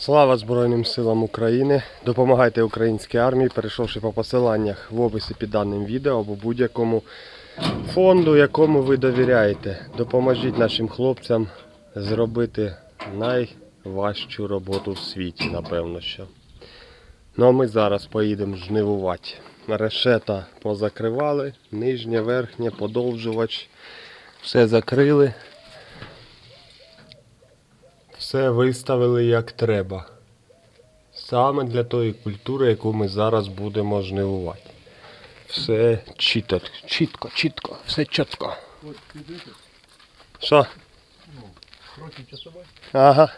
Слава Збройним силам України! Допомагайте українській армії, перейшовши по посиланнях в описі під даним відео або будь-якому фонду, якому ви довіряєте. Допоможіть нашим хлопцям зробити найважчу роботу в світі, напевно що. Ну а ми зараз поїдемо жнивувати. Решета позакривали, нижнє, верхнє, подовжувач. Все закрили. Все виставили як треба. Саме для тої культури, яку ми зараз будемо жнивувати. Все чітко, чітко, чітко, все чітко. Що? трохи часовий, Ага.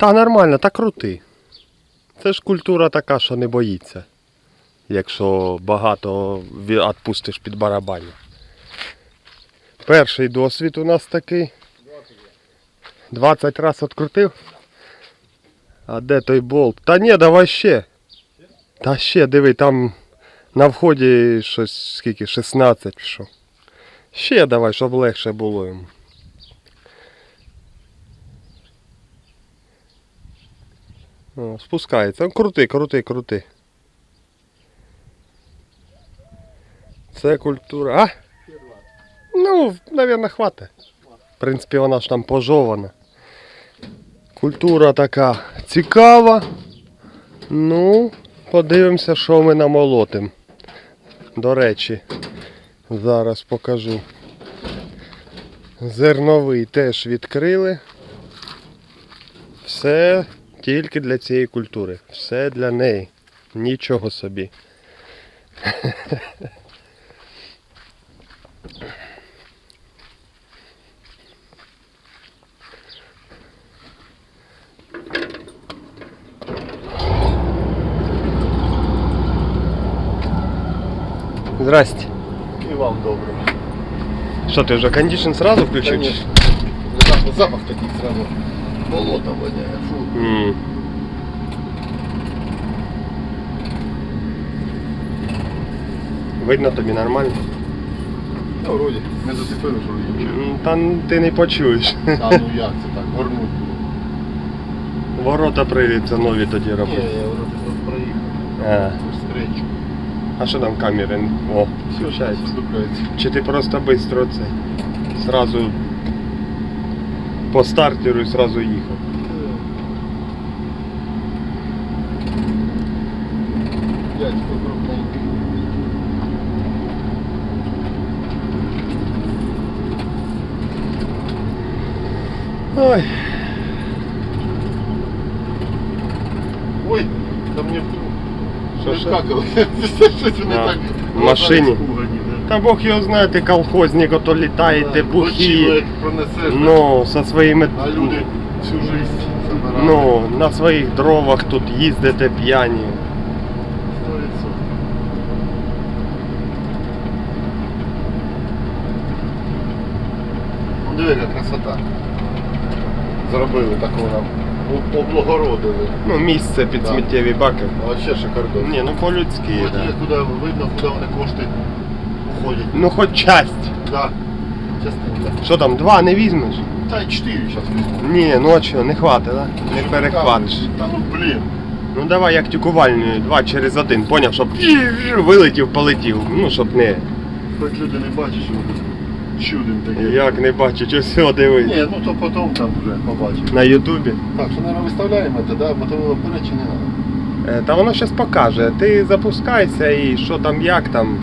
Та нормально, та крути. Це ж культура така, що не боїться. Якщо багато відпустиш під барабані. Перший досвід у нас такий. 20 разів відкрутив. А де той болт? Та ні, давай ще. Та ще, диви, там на вході щось скільки, 16 пішов. Ще давай, щоб легше було йому. О, спускається. Ну, крути, крути, крути. Це культура. А? Ну, мабуть, хватить. В принципі, вона ж там пожована. Культура така цікава. Ну, подивимося, що ми намолотим. До речі, зараз покажу. Зерновий теж відкрили. Все тільки для цієї культури. Все для неї. Нічого собі. Здрасте. І вам добре. Що ти вже кондишн сразу включив? чи? Конечно. Запах, запах такий сразу. Болото воняє. Фу. М. Видно тобі нормально? Ну, вроді, не зацепили, що нічого. Та ти не почуєш. А ну як це так, горнуть. Ворота прийдеться нові тоді Ні, робити. я вроді тут проїхав. Встречу. а що там камери? О, включається. Здупляється. Чи ти просто швидко це сразу по стартеру і сразу їхав? Дядько крупненький. Ой, Ой, там мне вдруг. Що, що? Щось вони так. в машині? Испугані, да. та Бог його знає, ти колхозник, ото літаєте, бухі. як пронесеш. Ну, со своїми. А люди всю жизнь. Ну, на своїх дровах тут їздите п'яні. Сто відсотків. Ну, диви, яка красота. Зробили таку нам. Об- Облагородили. Ну, місце під Да. сміттєві баки. А ще шикардос. Ні, ну по-людськи, От да. куди видно, куди вони кошти уходять. Ну хоч часть. Да. Частинка. Що там, два не візьмеш? Та й чотири зараз візьму. Ні, ну а що, не хватить, да? Не перехватиш. Та ну блін. Ну давай як тюкувальною, два через один, поняв, щоб вилетів, полетів. Ну, щоб не. Хоч люди не бачать, що вони чудим таке. Як не бачить, ось все дивись. Ні, ну то потім там вже побачимо. На Ютубі. Так, що, наверное, виставляємо це, да? бо то вперед чи не треба. Е, Та воно зараз покаже. Ти запускайся і що там, як там.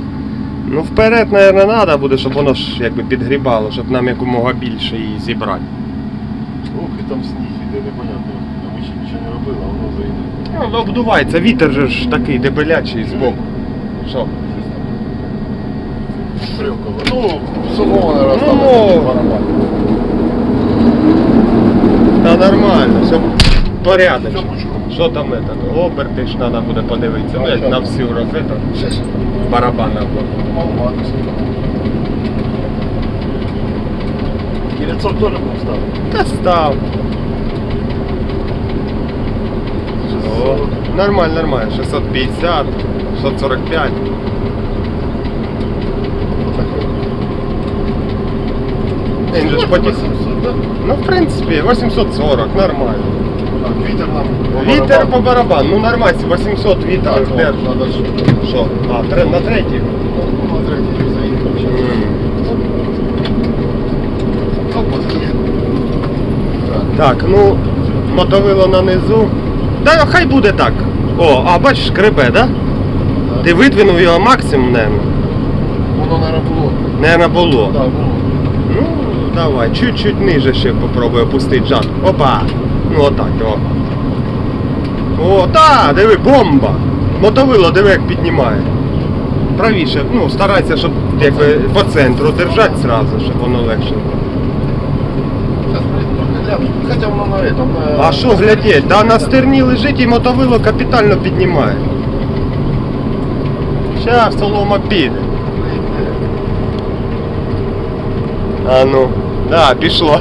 Ну вперед, мабуть, треба буде, щоб воно ж якби підгрібало, щоб нам якомога більше її зібрати. Ох, і там сніг іде, непонятно. А ми ще нічого не робили, а воно вже йде. Ну, обдувається, вітер же ж такий дебелячий збоку. Що? Шрилково. Ну, сумовано раз Ну, там мов. барабан. Та нормально, все порядочно. Все пучком. Що там это? Оберти ж треба буде подивитися. Ну, як на всю розету. Щас. Барабана. Малматися. 900 теж був став. Та став. О, нормально, нормально. 650, 645. Він же ж потім. 800, да? Ну, в принципі, 840, нормально. Вітер нам. Вітер по барабану, ну нормально, 800 вітер держ. треба ж. Що? А, тре- на третій? Ну, на третій заїхав. Так. Так, ну, мотовило на низу. Да, хай буде так. О, а бачиш, скребе, да? Ти видвинув його максимум, наверное. Воно, мабуть, було. Наверное, було. Так, було. Давай, чуть-чуть ниже ще попробуй опустити жар. Опа! Ну отак, о. О, та, диви, бомба! Мотовило, диви, як піднімає. Правіше, ну, старайся, щоб якби по центру держати зразу, щоб воно легше. було. На А що глядіть? Та на стерні лежить і мотовило капітально піднімає. Щас солома піде. А ну, да, пішло.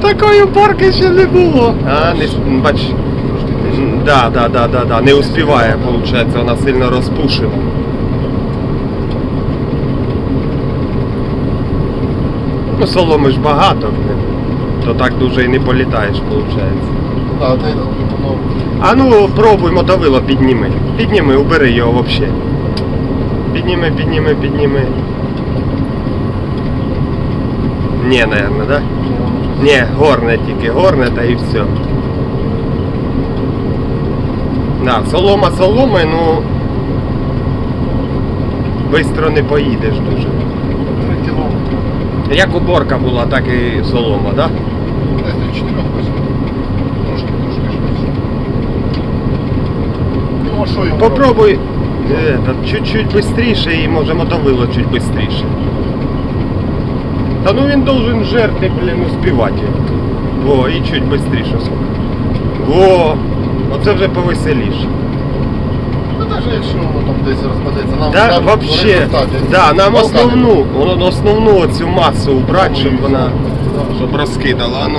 Такої порки ще не було. А, не, бач. Да, да, да, да, да. Не успіває, виходить, вона сильно розпушена. Ну, соломи ж багато, то так дуже і не політаєш, виходить. Так, та й воно. А ну пробуй мотовило підніми. Підніми, убери його взагалі. Підніми, підніми, підніми. Ні, наверное, да? Ні, горне тільки, горне та і все. Да, солома соломою, ну бистро не поїдеш дуже. Як уборка була, так і солома, да? Трошки швидше. Ну? Попробуй е, чуть-чуть швидше і може мотовило чуть швидше. Та ну він должен жерти, блін, успівати. Во, і чуть швидше. Во, оце вже повеселіше. Ну, навіть якщо воно там десь розпадеться, нам Да, нам вообще, да, нам основну, воно- основну цю масу убрати, щоб вона щоб розкидала. а Ну.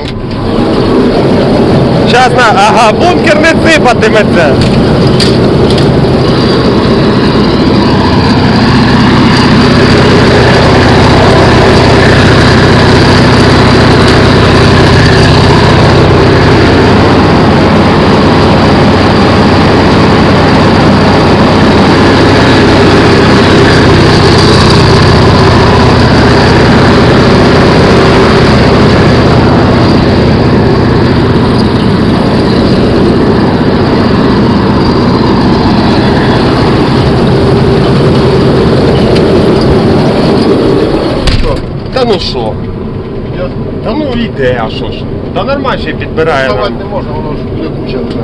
Щас на, ага, бункер не сипатиметься. Що? Та ну що? Я Та ну йде, а що ж? Та нормально ще підбирає вставати нам. не можна, воно ж буде куча. така.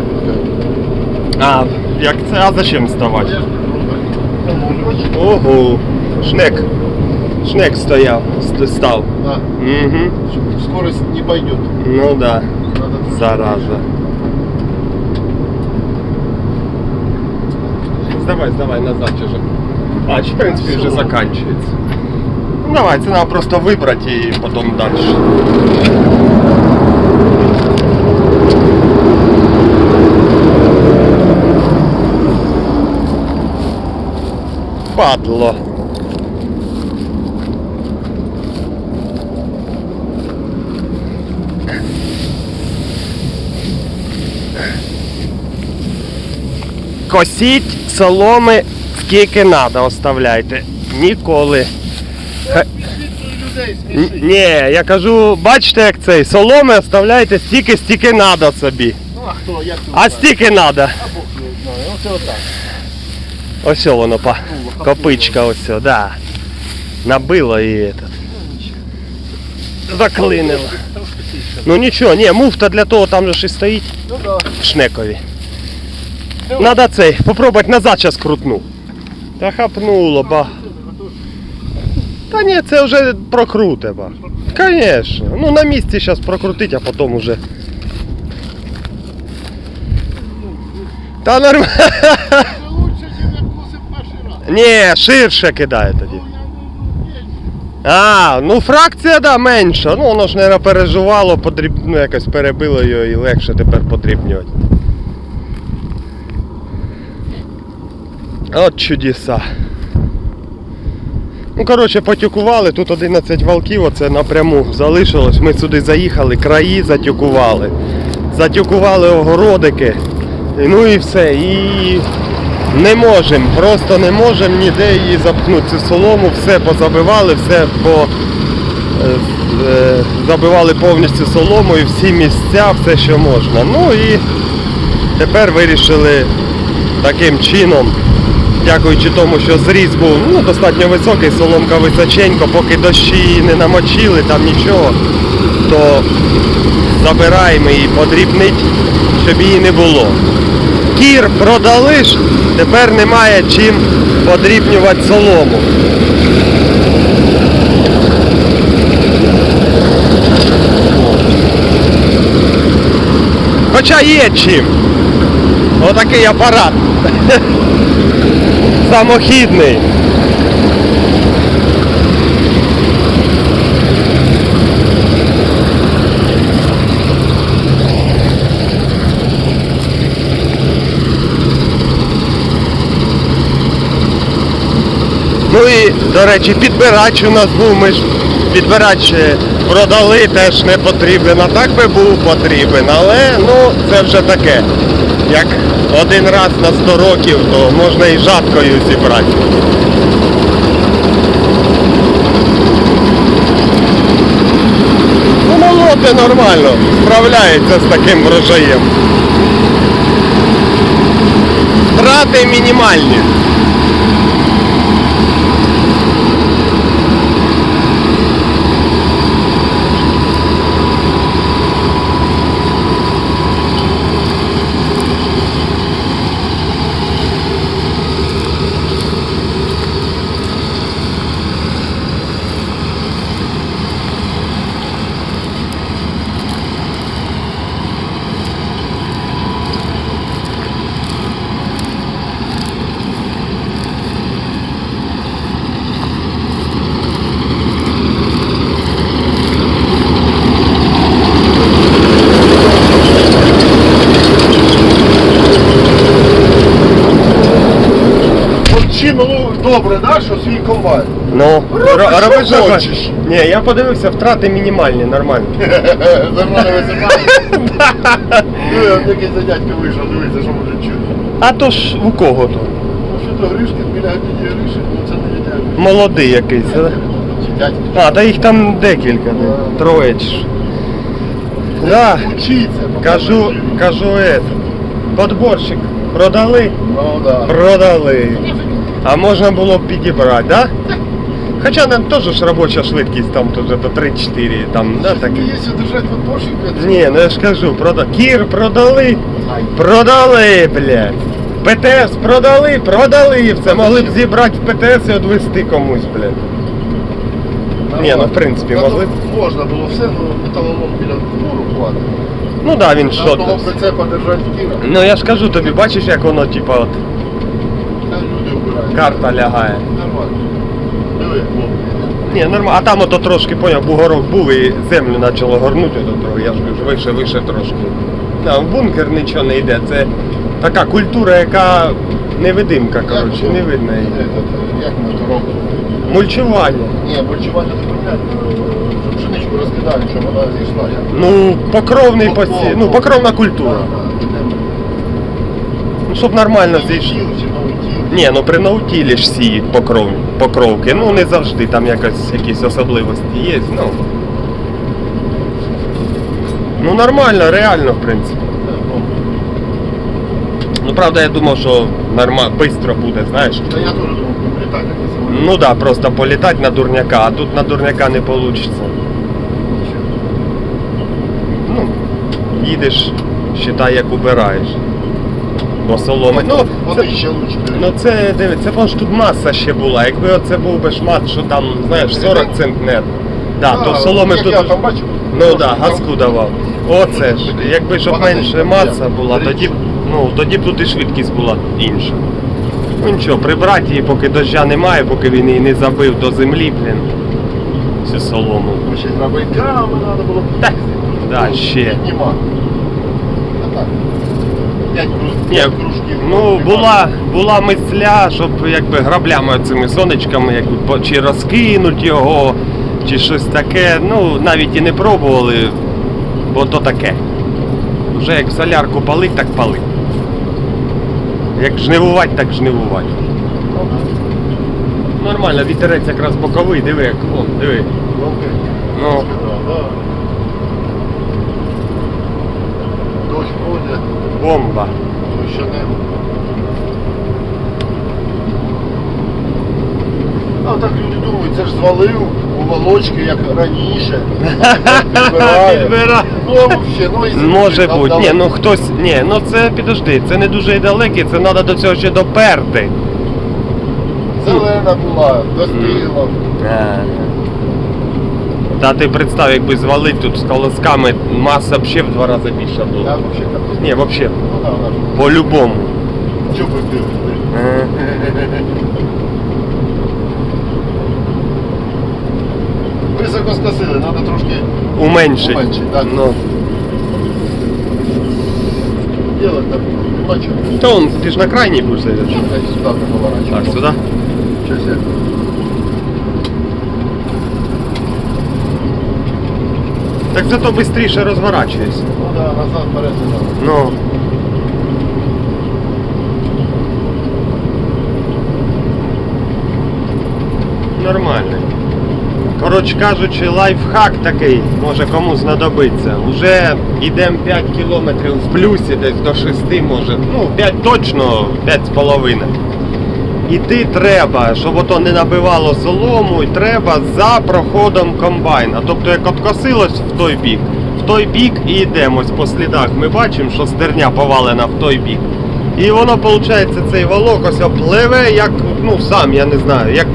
А, як це, а зачем вставати? Ого, шнек. Шнек стояв, ст- став. Да. Угу. Скорость не пойдет. Ну да, Надо зараза. Сдавай, сдавай назад уже. А, в принципе, уже заканчивается. Давай, це надо просто выбрать и потом дальше. Падло. Косіть соломи скільки треба, оставляйте. Ніколи. Ха- людей Н- Ні, я кажу, бачите, як цей, соломи оставляйте стільки, стільки треба собі. Ну а хто, як? А стільки треба. А Бог не знає. Ну отак. Ось воно, па. Копичка ось, да. Набило і этот. Заклинило. Трошки тише. Ну нічого, ні, муфта для того там же ж і стоїть Ну да. шнекові. Ну. Надо цей, попробувати назад зараз крутну. Та хапнуло, ба. Та ні, це вже прокруте, ба. Конечно. Ну на місці зараз прокрутить, а потім уже. Та нормально. Ні, ширше кидає тоді. А, ну фракція, да, менша. Ну воно ж, мабуть, переживало, подріб... ну, якось перебило його і легше тепер подрібнювати. От чудеса. Ну, коротше, потюкували, тут 11 валків, оце напряму залишилось. Ми сюди заїхали, краї затюкували. Затюкували огородики. Ну і все. І не можемо, просто не можемо ніде її запхнути. Цю солому, все позабивали, все по. е, е, Забивали повністю соломою, всі місця, все, що можна. Ну і тепер вирішили таким чином, дякуючи тому, що зріз був ну, достатньо високий, соломка височенько, поки дощі не намочили, там нічого, то забираємо її подрібнить, щоб її не було. Кір продали ж, тепер немає чим подрібнювати солому. Хоча є чим. Отакий апарат. Самохідний. Ну і, до речі, підбирач у нас був, ми ж підбирач е, продали, теж не потрібен, а так би був потрібен, але ну це вже таке. Як один раз на 100 років, то можна і жаткою зібрати. Ну, молоти нормально, справляється з таким врожаєм. Втрати мінімальні. От чим ну, добре, да, що свій комбайн. Ну, Роби, ро- що роби, що хочеш. хочеш. Ні, я подивився, втрати мінімальні, нормально. Нормально висипає. Ну, я такий за дядька вийшов, дивися, що може чути. А то ж у кого то? Ну що то Гришки, біля діді Гриші, ну це не дядя. Молодий якийсь. да? Чи. А, та їх там декілька, де, троє чи. ж. Да, Учиться. кажу, кажу это. Подборщик. Продали? Ну да. Продали. А можна було б підібрати, да? Хоча нам теж ж робоча швидкість там тут до 3-4, там, да, так. Якщо держать подборщик, Ні, ну я ж кажу, прода... Кір продали, продали, блядь. ПТС продали, продали. Це могли б зібрати в ПТС і відвести комусь, блядь. Ні, ну в принципі могли б. Можна було все, ну металолом біля двору хватить. Ну да, він що Одного тут. прицепа держать в кіра, Ну я ж кажу тобі, бачиш, як воно, типа, от. Карта лягає. Нормально. Диви. Ні, нормально. А там ото трошки, поняв, бугорок був і землю почало горнути ото трохи. Я ж кажу, вище, вище трошки. Да, в бункер нічого не йде. Це така культура, яка невидимка, коротше, не видно її. Як ми то робимо? Мульчування. Ні, мульчування не поміняти, пшеничку розкидали, щоб вона зійшла. Як? Ну, покровний посі... ну, покровна культура. Ну, щоб нормально зійшло. Ні, ну при наутілі ж сіють покров... покровки. Ну не завжди там якось якісь особливості є. Ну, ну нормально, реально, в принципі. Ну правда, я думав, що нормально, швидко буде, знаєш. Та я теж думав, літати як на самоліті. Ну да, просто політати на дурняка, а тут на дурняка не вийде. Ну, їдеш, считай, як убираєш. Бо соломи. Ну, це, ще лучше. ну це дивись, це ж тут маса ще була. Якби оце був би шмат, що там, знаєш, 40 центнер. Да, то соломи як тут. Я там бачив. Ну так, да, газку давав. Оце ж. Якби щоб менше маса була, тоді б, ну, тоді б тут і швидкість була інша. Ну нічого, прибрати її, поки дождя немає, поки він її не забив до землі, блін. Цю солому. Ще зробити треба було. Так, да, ще. Нема. А так. 5 кружків. ну була, була мисля, щоб якби граблями цими сонечками якби, чи розкинуть його, чи щось таке. Ну, навіть і не пробували, бо то таке. Вже як солярку палить, так палить. Як жнивувати, так жнивувати. Нормально, вітерець якраз боковий, диви, як вон, диви. Ну. Дощ пройде, Бомба. ще не. А так люди думають, це ж звалив у волочки, як раніше. Підбирає. Ну, а ну, і Може там бути. Ні, ну хтось. Ні, ну це підожди, це не дуже й далеке, це треба до цього ще доперти. Зелена була, достигла. Та ти представ, якби звалить тут з колосками, маса ще в два рази більша була. взагалі так. Ні, взагалі, Ну по-любому. Чого? Високо скосили, треба трошки. Уменшить, так. Ну. делать так. Чого. То он, ти ж на крайній будеш. Чого я сюди не поворачиваю? Так, сюди. Щось Так зато швидше розворачуєшся. Ну да, назад надо. Ну. Нормально. Коротше кажучи, лайфхак такий, може кому знадобиться. Уже йдемо 5 кілометрів в плюсі, десь до 6 може. Ну, 5 точно, 5,5. Іти треба, щоб ото не набивало солому, і треба за проходом комбайна. Тобто як откосилось в той бік, в той бік і йдемо по слідах. Ми бачимо, що стерня повалена в той бік. І воно, виходить, цей волок ось пливе, як, ну сам я не знаю, як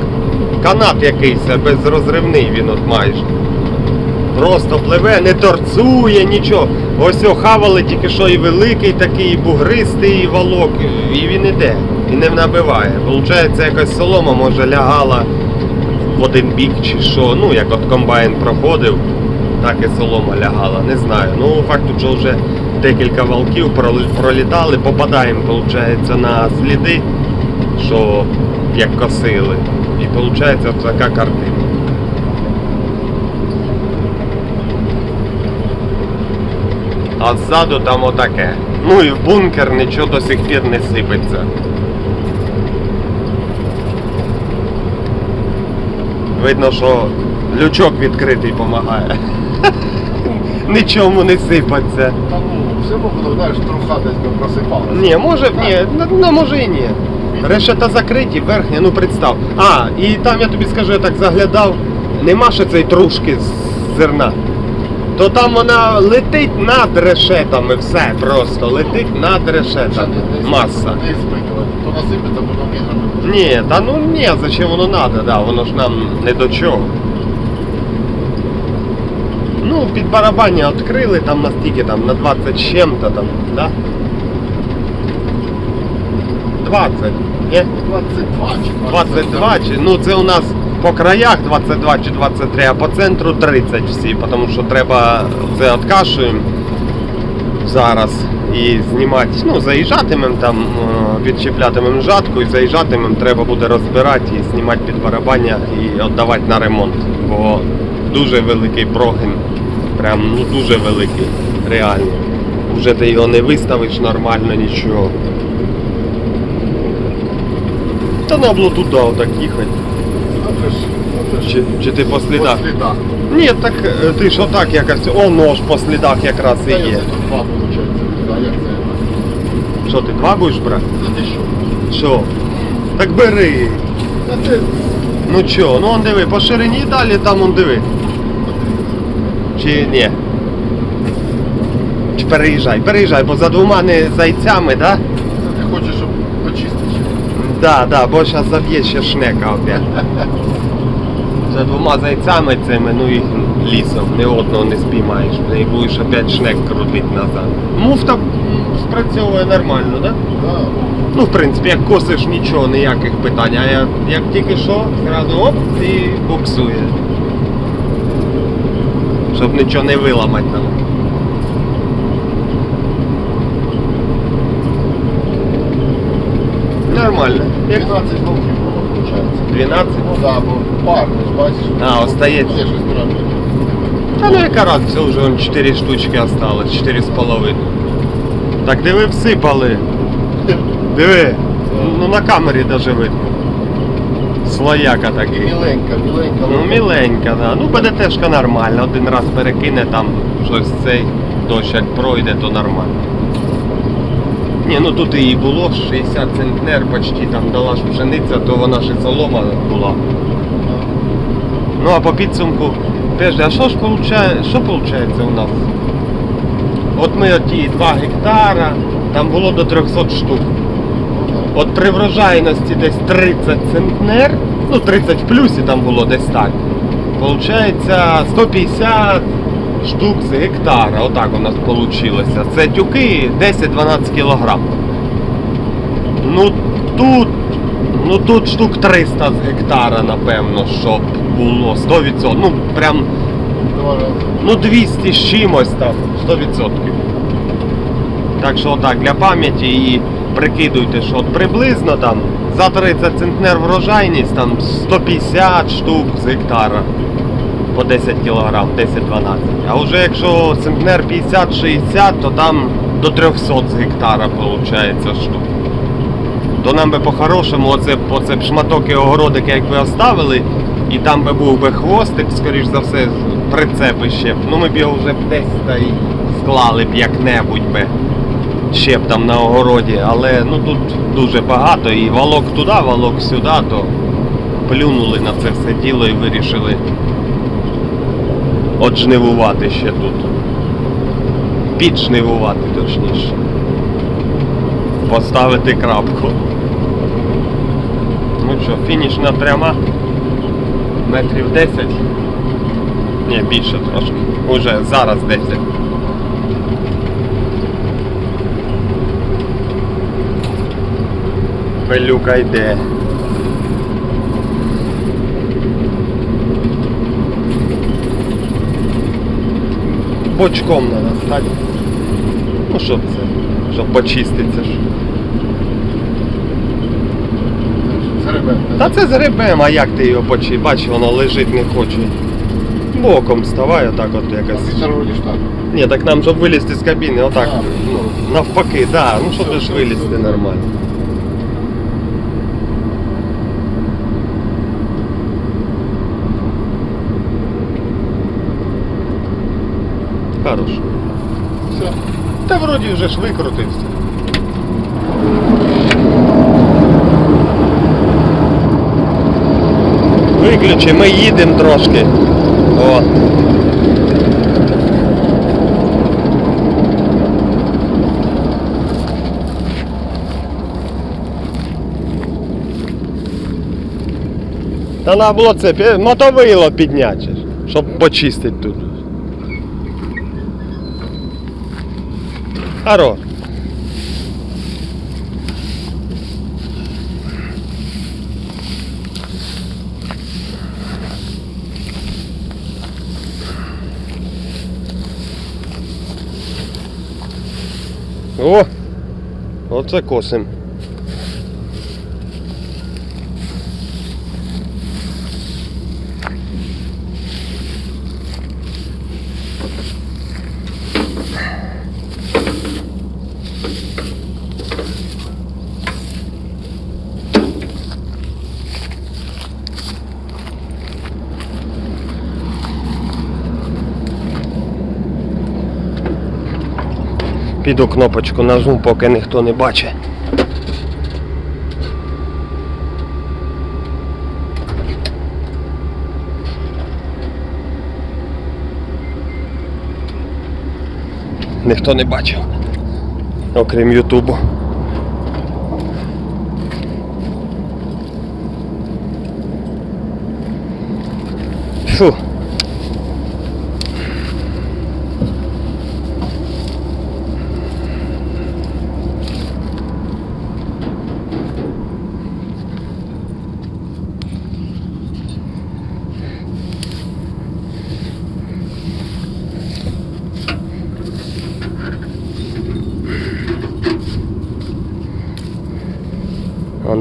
канат якийсь, безрозривний він от майже. Просто пливе, не торцує нічого. Ось о, хавали тільки що і великий такий, і бугристий волок, і він іде, і не набиває. Получається, якась солома може лягала в один бік чи що. Ну, як от комбайн проходив, так і солома лягала. Не знаю. Ну, факту, що вже декілька волків прол- пролітали, попадаємо, виходить, на сліди, що як косили. І виходить така картина. А ззаду там отаке. Ну і в бункер нічого до сих пір не сипеться. Видно, що лючок відкритий допомагає. Нічому не сипаться. Та ну, все одно, знаєш, труха десь би просипалася. Ні, може, ні, ну, ну може і ні. Решета закриті, верхня, ну представ. А, і там я тобі скажу, я так заглядав, нема ще цієї трушки з зерна. То там вона летить над решетами, все просто, летить над решетами. Маса. Спитувати. Насипеться, потім віграми. Ні, та ну ні, зачем воно надо, да, воно ж нам не до чого. Ну, під барабання відкрили там на стільки там, на 20 з чим-то там, да? 20, ні? 22 чи 22 чи ну це у нас по краях 22 чи 23, а по центру 30 всі, тому що треба це откашуємо зараз і знімати. Ну, заїжджатимем там, е, відчіплятимем жатку і заїжджатимем, треба буде розбирати і знімати під барабання і віддавати на ремонт. Бо дуже великий прогин. Прям ну дуже великий, реально. Уже ти його не виставиш нормально нічого. Та треба було туди отак їхати. Чи, чи ти по слідах? По слідах. Ні, так е, ти ж отак якось, о, нож по слідах якраз і Та я є. це тут два, виходить. А як це? Що ти два будеш брати? Та ти що? Що? Так бери. Та ти Ну чо, ну он диви, по ширині далі там он диви. Чи ні? Чи переїжджай, переїжджай, бо за двома не зайцями, да? Ти хочеш, щоб почистити? Да, да, бо зараз заб'є ще шнека опять. За двома зайцями цими, ну і лісом, ні одного не спіймаєш. І будеш опять шнек крутити назад. Муфта спрацьовує нормально, да? Да. Ну, в принципі, як косиш нічого, ніяких питань. А як, як тільки що, зразу оп і буксує. Щоб нічого не виламати там. нормально. Як 12 років було, виходить. 12? Ну да, бо ж, бачиш. А, остається. Є щось робити. Та ну яка разниця, вже вон 4 штучки осталось, 4 з половиною. Так диви всипали. Диви. Ну на камері даже видно. Слояка І такий. міленька, міленька. Ну міленька, да. Ну БДТшка нормальна. Один раз перекине там щось цей дощ як пройде, то нормально. Ні, ну тут і було 60 центнер почти там дала ж пшениця, то вона ж солома була. Ну а по підсумку, теж, а що ж получає, що получається у нас? От ми оті 2 гектара, там було до 300 штук. От при врожайності десь 30 центнер, ну 30 в плюсі там було десь так. Получається 150 штук з гектара. Отак у нас вийшло. Це тюки 10-12 кілограм. Ну тут, ну тут штук 300 з гектара, напевно, щоб було 100%. Ну прям Ну 200 з чимось там, 100%. Так що отак, для пам'яті і прикидуйте, що от приблизно там за 30 центнер врожайність там 150 штук з гектара по 10 кг, 10-12. А вже якщо центнер 50-60, то там до 300 з гектара виходить штук. То нам би по-хорошому оце, оце б шматок і огородики якби оставили, і там би був би хвостик, скоріш за все, прицепи ще б. Ну ми б його вже б десь та й склали б як-небудь би. Ще б там на огороді, але ну тут дуже багато і валок туди, валок сюди, то плюнули на це все діло і вирішили отжнивувати ще тут. Піджнивувати точніше. Поставити крапку. Ну що, фінішна пряма. Метрів 10. Ні, більше трошки. Уже зараз 10. Пилюка йде. Бочком треба стати. Ну щоб це, щоб почиститься ж. Це. Та це зребем, а як ти його почи? Бач, воно лежить не хоче. Боком вставай, отак от якось. Так. Ні, так нам, щоб вилізти з кабіни, отак. А, Ну, навпаки, да. Ну щоб ж вилізти нормально. Хорош. Все. Та вроді вже ж викрутився. Виключи, ми їдемо трошки. О. Та треба було це мотовило підняти, щоб почистити тут. Хорош. О! Оце косим. Піду кнопочку на зум, поки ніхто не бачить. Ніхто не бачив. Окрім Ютубу.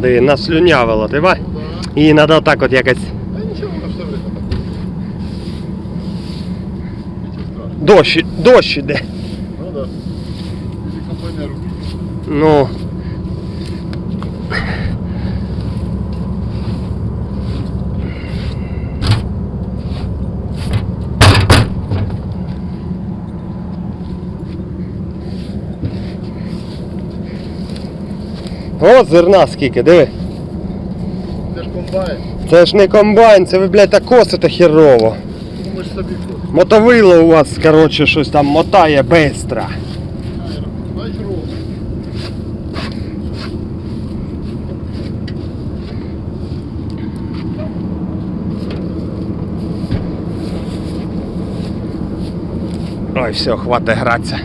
Диви, наслюнявило, ти ба? І треба отак от якось. Так. Дощ, дощ іде. Ну да. Ну. От зерна скільки, диви. Це ж комбайн. Це ж не комбайн, це ви, блядь, так косите херово. Собі. Мотовило у вас, коротше, щось там мотає бистро. Ой, все, хватить гратися.